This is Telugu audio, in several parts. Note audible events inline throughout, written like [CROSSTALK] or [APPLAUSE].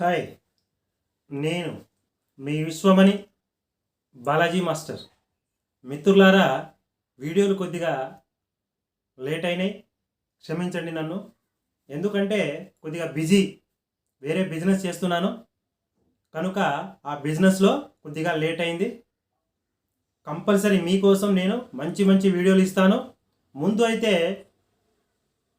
హాయ్ నేను మీ విశ్వమణి బాలాజీ మాస్టర్. మిత్రులారా వీడియోలు కొద్దిగా లేట్ అయినాయి. క్షమించండి నన్ను. ఎందుకంటే కొద్దిగా బిజీ వేరే బిజినెస్ చేస్తున్నాను. కనుక ఆ బిజినెస్లో కొద్దిగా లేట్ అయింది. కంపల్సరీ మీకోసం నేను మంచి మంచి వీడియోలు ఇస్తాను. ముందు అయితే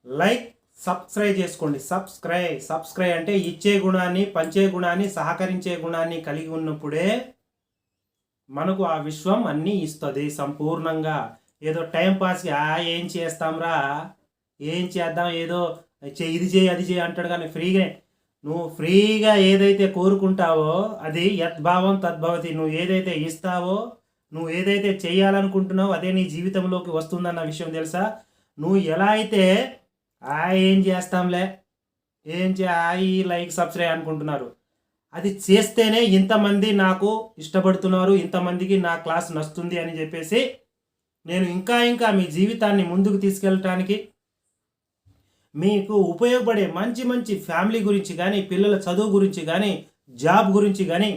లైక్ సబ్స్క్రైబ్ చేసుకోండి. సబ్స్క్రైబ్ సబ్స్క్రైబ్ అంటే ఇచ్చే గుణాన్ని పంచే గుణాన్ని సహకరించే గుణాన్ని కలిగి ఉన్నప్పుడే మనకు ఆ విశ్వం అన్నీ ఇస్తుంది సంపూర్ణంగా. ఏదో టైం పాస్కి ఆ ఏం చేస్తాంరా? ఏం చేద్దాం? ఏదో ఇది చేయి అది చేయి అంటాడు కానీ ఫ్రీగా నువ్వు ఫ్రీగా ఏదైతే కోరుకుంటావో అది యద్భావం తద్భవతి. నువ్వు ఏదైతే ఇస్తావో నువ్వు ఏదైతే చేయాలనుకుంటున్నావో అదే నీ జీవితంలోకి వస్తుందన్న విషయం తెలుసా? నువ్వు ఎలా అయితే ఆ ఏం చేస్తాంలే? ఏం చే ఈ లైక్ సబ్స్క్రైబ్ అనుకుంటున్నారు. అది చేస్తేనే ఇంతమంది నాకు ఇష్టపడుతున్నారు ఇంతమందికి నా క్లాస్ నచ్చుతుంది అని చెప్పేసి నేను ఇంకా ఇంకా మీ జీవితాన్ని ముందుకు తీసుకెళ్ళటానికి మీకు ఉపయోగపడే మంచి మంచి ఫ్యామిలీ గురించి కానీ పిల్లల చదువు గురించి కానీ జాబ్ గురించి కానీ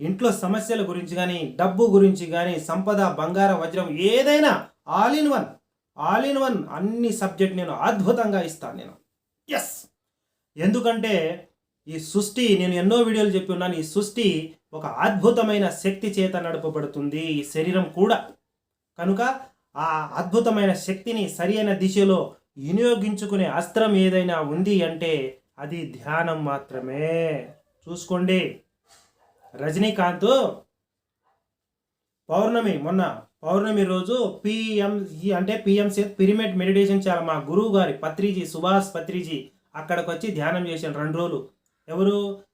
ఇంట్లో సమస్యల గురించి కానీ డబ్బు గురించి కానీ సంపద బంగారం వజ్రం ఏదైనా all in one. All in one అన్ని సబ్జెక్ట్ నేను అద్భుతంగా ఇస్తాను నేను. ఎస్ ఎందుకంటే ఈ సృష్టి నేను ఎన్నో వీడియోలు చెప్పి ఉన్నాను ఈ సృష్టి ఒక అద్భుతమైన శక్తి చేత నడపబడుతుంది ఈ శరీరం కూడా. కనుక ఆ అద్భుతమైన శక్తిని సరియైన దిశలో వినియోగించుకునే అస్త్రం ఏదైనా ఉంది అంటే అది ధ్యానం మాత్రమే. చూసుకోండి. రజనీకాంత్ పౌర్ణమి మొన్న పౌర్ణమి రోజు పిఎం అంటే పిఎంసీ పిరిమిడ్ మెడిటేషన్ చేయాలి. మా గురువు గారి పత్రిజీ సుభాష్ పత్రిజీ అక్కడికి వచ్చి ధ్యానం చేశాను రెండు రోజులు. ఎవరు?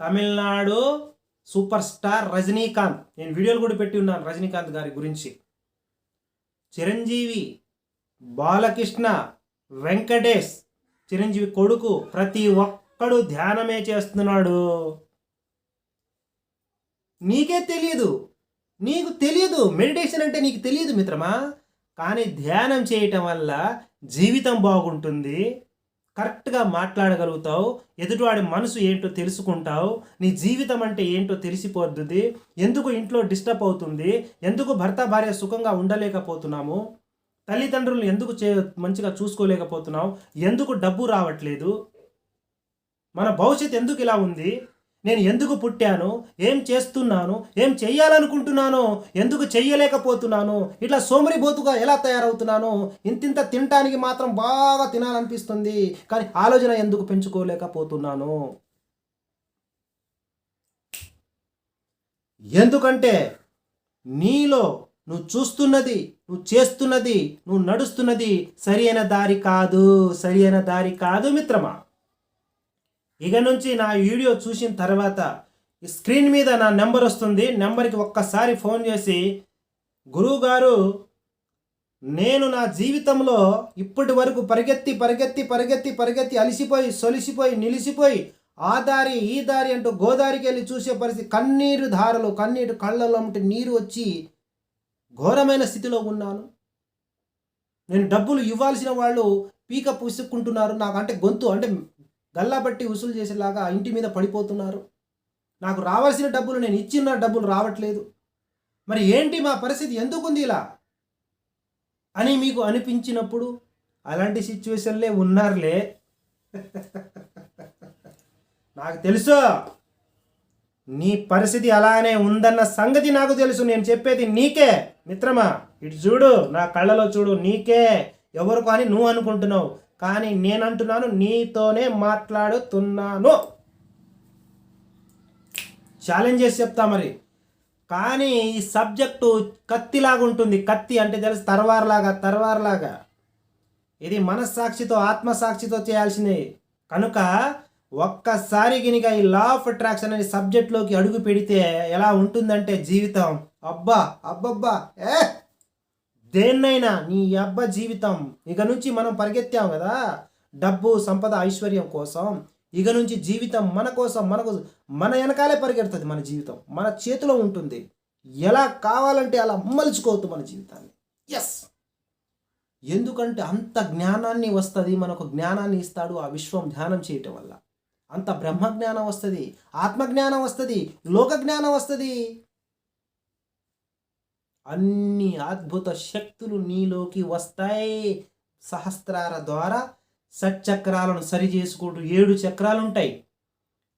Tamil Nadu super star Rajinikanth. నేను వీడియోలు కూడా పెట్టి ఉన్నాను రజనీకాంత్ గారి గురించి. చిరంజీవి బాలకృష్ణ వెంకటేష్ చిరంజీవి కొడుకు ప్రతి ఒక్కడు ధ్యానమే చేస్తున్నాడు. నీకే తెలియదు నీకు తెలియదు మెడిటేషన్ అంటే నీకు తెలియదు మిత్రమా? కానీ ధ్యానం చేయటం వల్ల జీవితం బాగుంటుంది. కరెక్ట్గా మాట్లాడగలుగుతావు. ఎదుటివాడి మనసు ఏంటో తెలుసుకుంటావు. నీ జీవితం అంటే ఏంటో తెలిసిపోద్ది. ఎందుకు ఇంట్లో డిస్టర్బ్ అవుతుంది? ఎందుకు భర్త భార్య సుఖంగా ఉండలేకపోతున్నాము? తల్లిదండ్రులను ఎందుకు చే మంచిగా చూసుకోలేకపోతున్నావు? ఎందుకు డబ్బు రావట్లేదు? మన భవిష్యత్ ఎందుకు ఇలా ఉంది? నేను ఎందుకు పుట్టాను? ఏం చేస్తున్నాను? ఏం చెయ్యాలనుకుంటున్నాను? ఎందుకు చెయ్యలేకపోతున్నాను? ఇట్లా సోమరిబోతుగా ఎలా తయారవుతున్నాను? ఇంతింత తినటానికి మాత్రం బాగా తినాలనిపిస్తుంది. కానీ ఆలోచన ఎందుకు పెంచుకోలేకపోతున్నాను? ఎందుకంటే నీలో నువ్వు చూస్తున్నది నువ్వు చేస్తున్నది నువ్వు నడుస్తున్నది సరి అయిన దారి కాదు సరి అయిన దారి కాదు మిత్రమా? ఇక నుంచి నా వీడియో చూసిన తర్వాత ఈ స్క్రీన్ మీద నా నెంబర్ వస్తుంది. నెంబర్కి ఒక్కసారి ఫోన్ చేసి గురువు గారు నేను నా జీవితంలో ఇప్పటి వరకు పరిగెత్తి పరిగెత్తి పరిగెత్తి పరిగెత్తి అలిసిపోయి సొలిసిపోయి నిలిసిపోయి ఆ దారి ఈ దారి అంటూ గోదావరికి వెళ్ళి చూసే పరిస్థితి కన్నీరు ధారలు కన్నీరు కళ్ళలో ఉంటే నీరు వచ్చి ఘోరమైన స్థితిలో ఉన్నాను. నేను డబ్బులు ఇవ్వాల్సిన వాళ్ళు పీక పూసుకుంటున్నారు. నాకు అంటే గొంతు అంటే గల్లాబట్టి వసూలు చేసేలాగా ఇంటి మీద పడిపోతున్నారు. నాకు రావాల్సిన డబ్బులు నేను ఇచ్చిన డబ్బులు రావట్లేదు. మరి ఏంటి మా పరిస్థితి? ఎందుకుంది ఇలా? అని మీకు అనిపించినప్పుడు అలాంటి సిచ్యువేషన్లే ఉన్నారులే. [LAUGHS] నాకు తెలుసు. నీ పరిస్థితి అలానే ఉందన్న సంగతి నాకు తెలుసు. నేను చెప్పేది నీకే. మిత్రమా ఇటు చూడు నా కళ్ళలో చూడు నీకే. ఎవరు కానీ నువ్వు అనుకుంటున్నావు. కానీ నేను అంటున్నాను నీతోనే మాట్లాడుతున్నాను. ఛాలెంజ్ చేసి చెప్తా మరి. కానీ ఈ సబ్జెక్టు కత్తిలాగా ఉంటుంది. కత్తి అంటే తెలుసు తర్వార్లాగా తర్వార్లాగా. ఇది మనస్సాక్షితో ఆత్మసాక్షితో చేయాల్సినవి కనుక ఒక్కసారి గినిక ఈ లా ఆఫ్ అట్రాక్షన్ అనే సబ్జెక్ట్లోకి అడుగు పెడితే ఎలా ఉంటుందంటే జీవితం? అబ్బా అబ్బబ్బా ఏ? దేన్నైనా నీ అబ్బ జీవితం ఇక నుంచి మనం పరిగెత్తాం కదా. డబ్బు సంపద ఐశ్వర్యం కోసం ఇక నుంచి జీవితం మన కోసం మనకు మన వెనకాలే పరిగెడుతుంది మన జీవితం మన చేతిలో ఉంటుంది. ఎలా కావాలంటే అలా మలుచుకోవద్దు మన జీవితాన్ని. ఎస్ ఎందుకంటే అంత జ్ఞానాన్ని వస్తుంది మనకు జ్ఞానాన్ని ఇస్తాడు ఆ విశ్వం ధ్యానం చేయటం వల్ల. అంత బ్రహ్మజ్ఞానం వస్తుంది ఆత్మజ్ఞానం వస్తుంది లోక జ్ఞానం వస్తుంది. అన్ని అద్భుత శక్తులు నీలోకి వస్తాయి. సహస్రాల ద్వారా షట్చక్రాలను సరి చేసుకుంటూ ఏడు చక్రాలు ఉంటాయి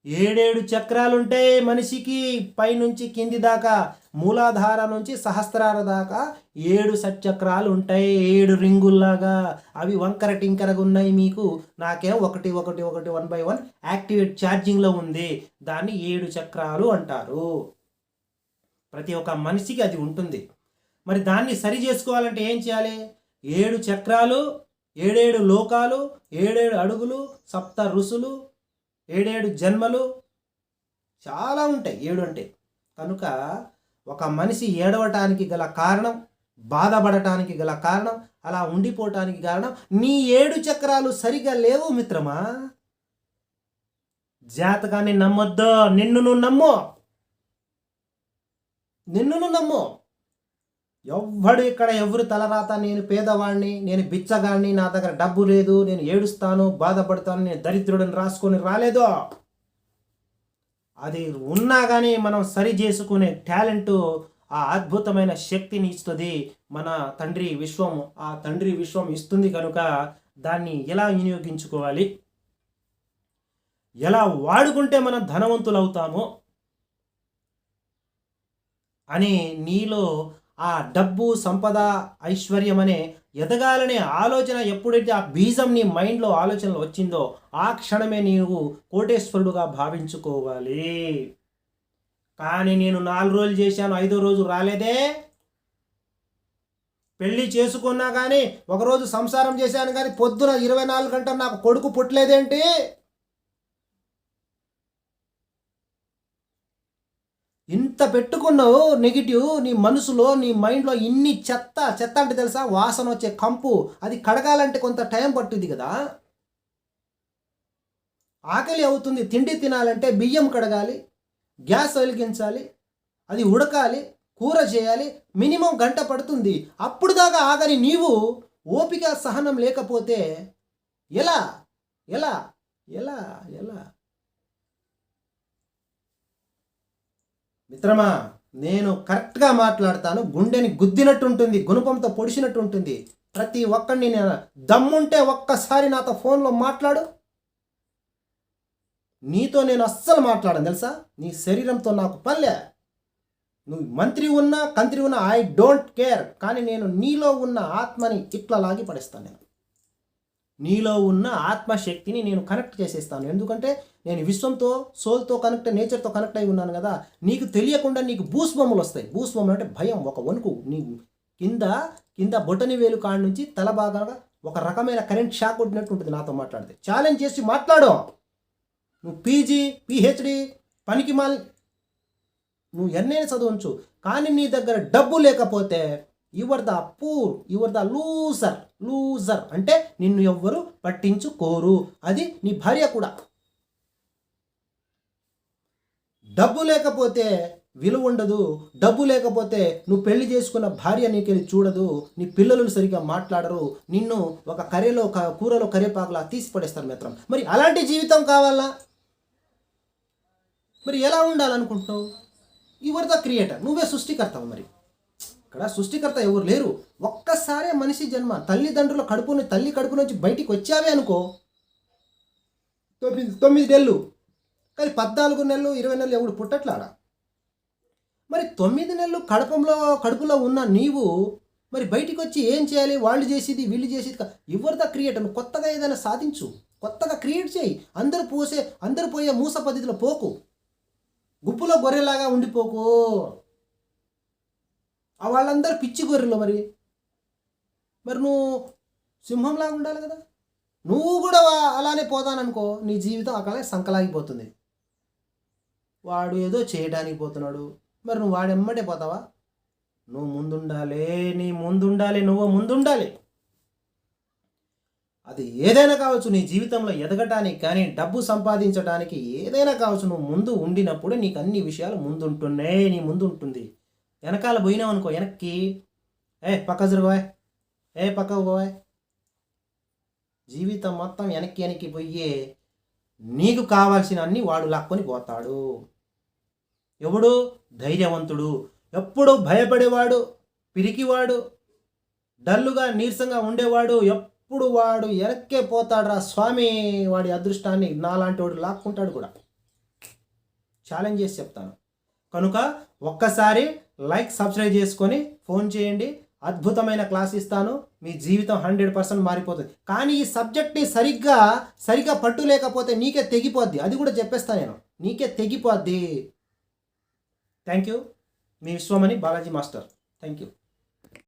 ఏడేడు చక్రాలు ఉంటాయి మనిషికి. పైనుంచి కింది దాకా మూలాధార నుంచి సహస్రార దాకా ఏడు షట్చక్రాలు ఉంటాయి ఏడు రింగుల్లాగా. అవి వంకర టింకరగా ఉన్నాయి మీకు. నాకేం ఒకటి ఒకటి ఒకటి వన్ బై వన్ యాక్టివేట్ ఛార్జింగ్లో ఉంది. దాన్ని ఏడు చక్రాలు అంటారు. ప్రతి ఒక్క మనిషికి అది ఉంటుంది. మరి దాన్ని సరి చేసుకోవాలంటే ఏం చేయాలి? ఏడు చక్రాలు ఏడేడు లోకాలు ఏడేడు అడుగులు సప్త ఋషులు ఏడేడు జన్మలు చాలా ఉంటాయి. ఏడు అంటే కనుక ఒక మనిషి ఏడవటానికి గల కారణం బాధపడటానికి గల కారణం అలా ఉండిపోవటానికి కారణం నీ ఏడు చక్రాలు సరిగా లేవు మిత్రమా? జాతకాన్ని నమ్మొద్దు. నిన్ను నువ్వు నమ్ము. నిన్ను నువ్వు నమ్ము. ఎవ్వడు ఇక్కడ ఎవరు తలరాత నేను పేదవాడిని నేను బిచ్చగాడిని నా దగ్గర డబ్బు లేదు నేను ఏడుస్తాను బాధపడతాను నేను దరిద్రుడిని రాసుకొని రాలేదో? అది ఉన్నా కానీ మనం సరి చేసుకునే టాలెంట్ ఆ అద్భుతమైన శక్తిని ఇస్తుంది మన తండ్రి విశ్వం. ఆ తండ్రి విశ్వం ఇస్తుంది కనుక దాన్ని ఎలా వినియోగించుకోవాలి? ఎలా వాడుకుంటే మనం ధనవంతులు అవుతామో అని నీలో ఆ డబ్బు సంపద ఐశ్వర్యం అనే ఎదగాలనే ఆలోచన ఎప్పుడైతే ఆ బీజం నీ మైండ్లో ఆలోచనలు వచ్చిందో ఆ క్షణమే నీవు కోటేశ్వరుడుగా భావించుకోవాలి. కానీ నేను నాలుగు రోజులు చేశాను ఐదో రోజు రాలేదే. పెళ్ళి చేసుకున్నా కానీ ఒకరోజు సంసారం చేశాను కానీ పొద్దున ఇరవై నాలుగు గంటలు నాకు కొడుకు పుట్టలేదేంటి? ఇంత పెట్టుకున్నావు నెగిటివ్ నీ మనసులో నీ మైండ్లో ఇన్ని చెత్త చెత్త అంటే తెలుసా? వాసన వచ్చే కంపు. అది కడగాలంటే కొంత టైం పట్టుద్ది కదా. ఆకలి అవుతుంది తిండి తినాలంటే బియ్యం కడగాలి గ్యాస్ వెలిగించాలి అది ఉడకాలి కూర చేయాలి మినిమం గంట పడుతుంది. అప్పుడు దాకా ఆగని నీవు ఓపిక సహనం లేకపోతే ఎలా? ఎలా? ఎలా? ఎలా? మిత్రమా నేను కరెక్ట్గా మాట్లాడతాను. గుండెని గుద్దినట్టు ఉంటుంది గుణపంతో పొడిచినట్టు ఉంటుంది ప్రతి ఒక్కడిని నేను దమ్ముంటే ఒక్కసారి నాతో ఫోన్లో మాట్లాడు. నీతో నేను అస్సలు మాట్లాడను తెలుసా? నీ శరీరంతో నాకు పల్లె. నువ్వు మంత్రి ఉన్నా కంత్రి ఉన్నా ఐ డోంట్ కేర్ కానీ నేను నీలో ఉన్న ఆత్మని ఇట్లా లాగి పడేస్తాను నేను. నీలో ఉన్న ఆత్మశక్తిని నేను కనెక్ట్ చేసేస్తాను. ఎందుకంటే నేను విశ్వంతో సోల్తో కనెక్ట్ నేచర్తో కనెక్ట్ అయి ఉన్నాను కదా. నీకు తెలియకుండా నీకు భూస్వములు వస్తాయి. భూస్వములు అంటే భయం ఒక వణుకు. నీ కింద కింద బొటని వేలు కాడి నుంచి తల బాగా ఒక రకమైన కరెంట్ షాక్ కొట్టినట్టు ఉంటుంది నాతో మాట్లాడితే. ఛాలెంజ్ చేసి మాట్లాడు. నువ్వు పీజీ పిహెచ్డి పనికి మాల్ నువ్వు ఎన్నైనా చదవచ్చు. కానీ నీ దగ్గర డబ్బు లేకపోతే your the poor your the loser loser అంటే నిన్ను ఎవ్వరు పట్టించుకోరు. అది నీ భార్య కూడా. డబ్బు లేకపోతే విలువ ఉండదు. డబ్బు లేకపోతే నువ్వు పెళ్ళి చేసుకున్న భార్య నీకెళ్ళి చూడదు. నీ పిల్లలు సరిగా మాట్లాడరు. నిన్ను ఒక కర్రీలో క- కూరలో కరివేపాకులా తీసి పడేస్తారు మిత్రం. మరి అలాంటి జీవితం కావాలా? మరి ఎలా ఉండాలనుకుంటున్నావు? యువర్ ద క్రియేటర్ నువ్వే సృష్టికర్తావు మరి. ఇక్కడ సృష్టికర్త ఎవరు లేరు. ఒక్కసారే మనిషి జన్మ తల్లిదండ్రుల కడుపుని తల్లి కడుపు నుంచి బయటికి వచ్చావే అనుకో. తొమ్మిది తొమ్మిది నెలలు. కానీ పద్నాలుగు నెలలు ఇరవై నెలలు ఎవడు పుట్టట్లాడా? మరి తొమ్మిది నెలలు కడపంలో కడుపులో ఉన్న నీవు మరి బయటికి వచ్చి ఏం చేయాలి? వాళ్ళు చేసేది వీళ్ళు చేసేది కా- ఎవరు ద నువ్వు కొత్తగా ఏదైనా సాధించు. కొత్తగా క్రియేట్ చేయి. అందరు పోసే అందరూ పోయే మూస పద్ధతిలో పోకు. గుప్పులో గొర్రెలాగా ఉండిపోకు. వాళ్ళందరూ పిచ్చి గొర్రెలు మరి. మరి నువ్వు సింహంలాగా ఉండాలి కదా. నువ్వు కూడా అలానే పోతాననుకో నీ జీవితం అక్కడే సంకలాగిపోతుంది. వాడు ఏదో చేయడానికి పోతున్నాడు. మరి నువ్వు వాడెమ్మటే పోతావా? నువ్వు ముందుండాలి నీ ముందుండాలి నువ్వు ముందుండాలి. అది ఏదైనా కావచ్చు నీ జీవితంలో ఎదగటానికి కానీ డబ్బు సంపాదించడానికి ఏదైనా కావచ్చు నువ్వు ముందు ఉండినప్పుడు నీకు అన్ని విషయాలు ముందుంటున్నాయి నీ ముందు ఉంటుంది వెనకాల పోయినావు అనుకో వెనక్కి. ఏ పక్క జరుగుబాయ్ ఏ పక్క పోయ్ జీవితం మొత్తం వెనక్కి వెనక్కి పోయే నీకు కావాల్సిన అన్నీ వాడు లాక్కొని పోతాడు. ఎవడు ధైర్యవంతుడు ఎప్పుడు భయపడేవాడు పిరికివాడు డల్లుగా నీరసంగా ఉండేవాడు ఎప్పుడు వాడు ఎనక్కే పోతాడురా స్వామి వాడి అదృష్టాన్ని నాలాంటి వాడు లాక్కుంటాడు కూడా. ఛాలెంజ్ చేసి చెప్తాను. కనుక ఒక్కసారి లైక్ సబ్స్క్రైబ్ చేసుకొని ఫోన్ చేయండి. అద్భుతమైన క్లాస్ ఇస్తాను. మీ జీవితం హండ్రెడ్ పర్సెంట్ మారిపోతుంది. కానీ ఈ సబ్జెక్ట్ని సరిగ్గా సరిగ్గా పట్టు లేకపోతే నీకే తెగిపోద్ది. అది కూడా చెప్పేస్తా నేను. నీకే తెగిపోద్ది. Thank you. Me Vishwamani Balaji master. Thank you.